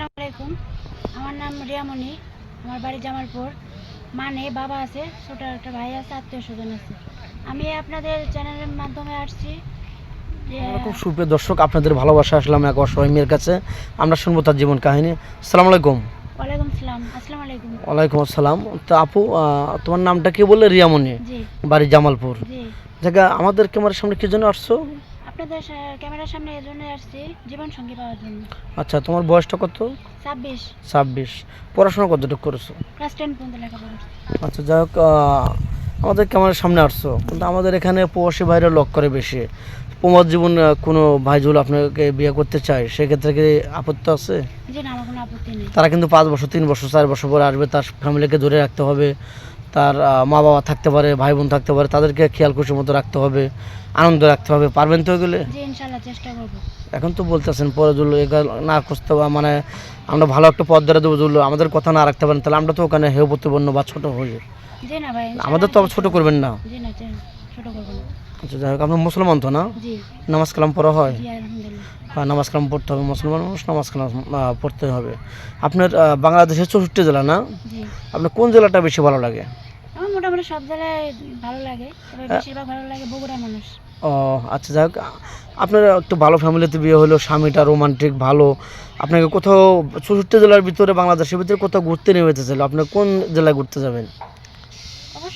আসসালামু আলাইকুম। আমার নাম রিয়ামণি আমার বাড়ি জামালপুর। মা নেই বাবা আছে ছোট একটা ভাই আছে আত্মীয় স্বজন আছে। আমি আপনাদের চ্যানেলের মাধ্যমে আসছি। খুব সুপ্রিয় দর্শক আপনাদের ভালোবাসা আসলাম এক অসহায় মেয়ের কাছে। আমরা শুনব তার জীবন কাহিনী। সালাম আলাইকুম। ওয়ালাইকুম সালাম আসসালামু আলাইকুম। ওয়ালাইকুম আসসালাম। তো আপু তোমার নামটা কি বললে? রিয়ামণি বাড়ি জামালপুর। জায়গা আমাদের ক্যামেরার সামনে কি জন্য আসছো? আপনাদের ক্যামেরার সামনে এই জন্য আসছি জীবন সঙ্গী পাওয়ার জন্য। আচ্ছা তোমার বয়সটা কত? ছাব্বিশ। ছাব্বিশ। পড়াশোনা কতটুকু করেছ? ক্লাস টেন পর্যন্ত লেখাপড়া আচ্ছা যাই হোক আমাদের ক্যামেরার সামনে আসছো কিন্তু আমাদের এখানে প্রবাসী ভাইরা লক করে বেশি। প্রমাদ জীবন কোনো ভাই যদি আপনাকে বিয়ে করতে চায় সেক্ষেত্রে কি আপত্তি আছে? জি না আমার কোনো আপত্তি নেই। তারা কিন্তু পাঁচ বছর তিন বছর চার বছর পরে আসবে তার ফ্যামিলিকে ধরে রাখতে হবে। তার মা বাবা থাকতে পারে ভাই বোন থাকতে পারে তাদেরকে খেয়াল খুশি মতো রাখতে হবে আনন্দ রাখতে হবে পারবেন তো এগুলো? জি চেষ্টা করব। এখন তো বলতেছেন পরে এগুলো না খুঁজতে হবে মানে আমরা ভালো একটা পথ ধরে দেবো জুল আমাদের কথা না রাখতে পারেন তাহলে আমরা তো ওখানে হেউ প্রতিপন্ন বা ছোটো হয়ে আমাদের তো ছোট করবেন না। ছোট করব না। আচ্ছা যাই হোক আপনার মুসলমান তো না? জি। নামাজ কালাম পড়া হয়? জি আলহামদুলিল্লাহ। হ্যাঁ নামাজ কালাম পড়তে হবে মুসলমান মানুষ নামাজ কালাম পড়তে হবে। আপনার বাংলাদেশের চৌষট্টি জেলা না? জি। আপনার কোন জেলাটা বেশি ভালো লাগে? আমার মোটামুটি সব জায়গায় ভালো লাগে তবে বেশিরভাগ ভালো লাগে বগুড়ার মানুষ। ও আচ্ছা যাই হোক আপনার একটু ভালো ফ্যামিলিতে বিয়ে হলো স্বামীটা রোমান্টিক ভালো। আপনাকে কোথাও চৌষট্টি জেলার ভিতরে বাংলাদেশের ভিতরে কোথাও ঘুরতে নিয়ে যেতে চাইলো আপনি কোন জেলায় ঘুরতে যাবেন?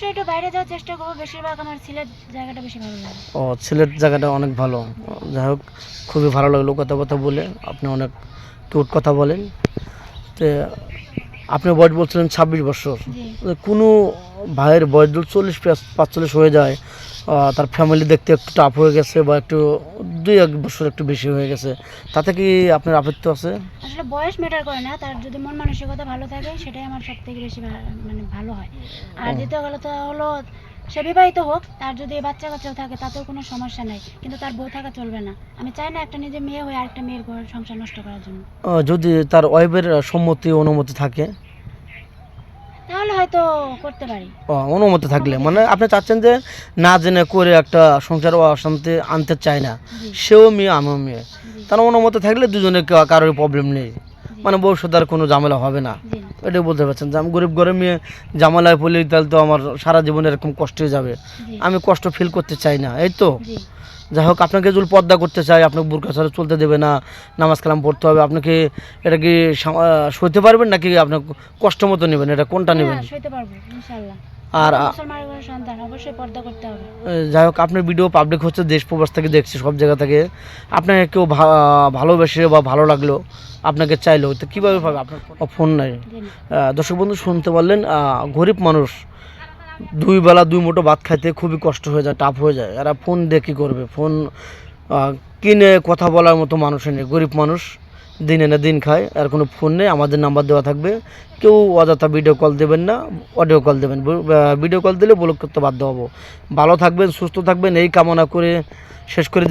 অবশ্যই একটু বাইরে যাওয়ার চেষ্টা করব। বেশিরভাগ আমার সিলেট জায়গাটা বেশি ভালো লাগে। ও সিলেট জায়গাটা অনেক ভালো। যাই হোক খুবই ভালো লাগল কথা কথা বলে। আপনি অনেক কিউট কথা বলেন। তো আপনি বয়স বলছিলেন ছাব্বিশ বছর। কোনো ভাইয়ের বয়স চল্লিশ পাঁচ- পাঁচচল্লিশ হয়ে যায় তার ফ্যামিলি দেখতে একটু টাফ হয়ে গেছে বা একটু দুই এক বছর একটু বেশি হয়ে গেছে। তাতে কি আপনার আপত্তি আছে? আসলে বয়স ম্যাটার করে না তার যদি মন মানসিকতা ভালো থাকে সেটাই আমার সব থেকে বেশি মানে ভালো হয়। আর দ্বিতীয় কথা হলো সে বিবাহিত হোক তার যদি বাচ্চা কাচ্চাও থাকে তাতেও কোনো সমস্যা নাই। কিন্তু তার বউ থাকা চলবে না। আমি চাই না একটা নিজে মেয়ে হয়ে আরেকটা মেয়ের ঘর সংসার নষ্ট করার জন্য। যদি তার ওয়াইফের সম্মতি অনুমতি থাকে? তাহলে হয়তো করতে পারি। ও, অনুমতি থাকলে। মানে আপনি চাচ্ছেন যে না জেনে করে একটা সংসার অশান্তি আনতে চায় না। সেও মেয়ে আমিও মেয়ে। তার অনুমতি থাকলে দুজনে কারোর প্রবলেম নেই। মানে ভবিষ্যতে আর কোনো ঝামেলা হবে না। এটাই বলতে পারছেন যে আমি গরিব ঘরে মেয়ে জামালায় পড়লে তাহলে তো আমার সারা জীবনে এরকম কষ্ট হয়ে যাবে। আমি কষ্ট ফিল করতে চাই না এই তো। যাই হোক আপনাকে যদি পর্দা করতে চাই আপনাকে বুরকা ছাড়া চলতে দেবে না নামাজ কালাম পড়তে হবে আপনাকে এটা কি সইতে পারবেন নাকি আপনার কষ্ট মতো নেবেন? এটা কোনটা নেবেন? হ্যাঁ, সইতে পারব আর আ, মুসলমানের ঘরের সন্তান অবশ্যই পর্দা করতে হবে। যাই হোক আপনার ভিডিও পাবলিক হচ্ছে দেশ প্রবাস থেকে দেখছি সব জায়গা থেকে। আপনাকে কেউ ভালোবেসে বা ভালো লাগল আপনাকে চাইলো তো কীভাবে পাবে আপনার ফোন? নাই। দর্শক বন্ধু শুনতে পারলেন গরিব মানুষ দুই বেলা দুই মুঠো ভাত খাইতে খুবই কষ্ট হয়ে যায় টাফ হয়ে যায়। এরা ফোন দিয়ে কী করবে? ফোন কিনে কথা বলার মতো মানুষ নেই গরিব মানুষ। দিন এনে দিন খায়, আর কোনো ফোন নেই, আমাদের নাম্বার দেওয়া থাকবে। কেউ অযথা ভিডিও কল দেবেন না অডিও কল দেবেন। ভিডিও কল দিলে ব্লক করতে বাধ্য হব। ভালো থাকবেন, সুস্থ থাকবেন, এই কামনা করে শেষ করে